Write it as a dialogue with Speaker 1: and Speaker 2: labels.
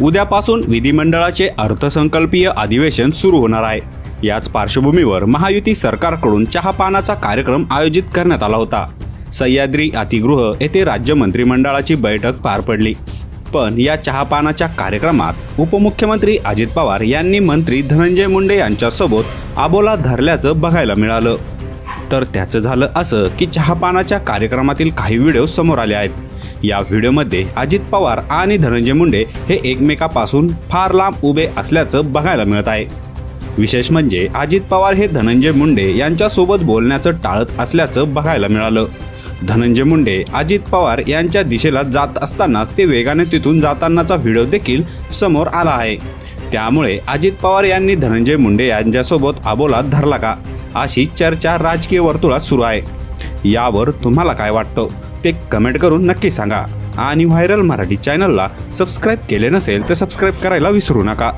Speaker 1: उद्यापासून विधिमंडळाचे अर्थसंकल्पीय अधिवेशन सुरू होणार आहे. याच पार्श्वभूमीवर महायुती सरकारकडून चहापानाचा कार्यक्रम आयोजित करण्यात आला होता. सह्याद्री अतिगृह येथे राज्य मंत्रिमंडळाची बैठक पार पडली. पण या चहापानाच्या कार्यक्रमात उपमुख्यमंत्री अजित पवार यांनी मंत्री धनंजय मुंडे यांच्यासोबत आबोला धरल्याचं बघायला मिळालं. तर त्याचं झालं असं की चहापानाच्या कार्यक्रमातील काही व्हिडिओ समोर आले आहेत. या व्हिडिओमध्ये अजित पवार आणि धनंजय मुंडे हे एकमेकापासून फार लांब उभे असल्याचं बघायला मिळत आहे. विशेष म्हणजे अजित पवार हे धनंजय मुंडे यांच्यासोबत बोलण्याचं टाळत असल्याचं बघायला मिळालं. धनंजय मुंडे अजित पवार यांच्या दिशेला जात असतानाच ते वेगाने तिथून जातानाचा व्हिडिओ देखील समोर आला आहे. त्यामुळे अजित पवार यांनी धनंजय मुंडे यांच्यासोबत आबोला धरला का? अशी चर्चा राजकीय वर्तुळात सुरू आहे. यावर तुम्हाला काय वाटतं? ते कमेंट करून नक्की सांगा. आणि व्हायरल मराठी चॅनलला सबस्क्राईब केले नसेल तर सबस्क्राईब करायला विसरू नका.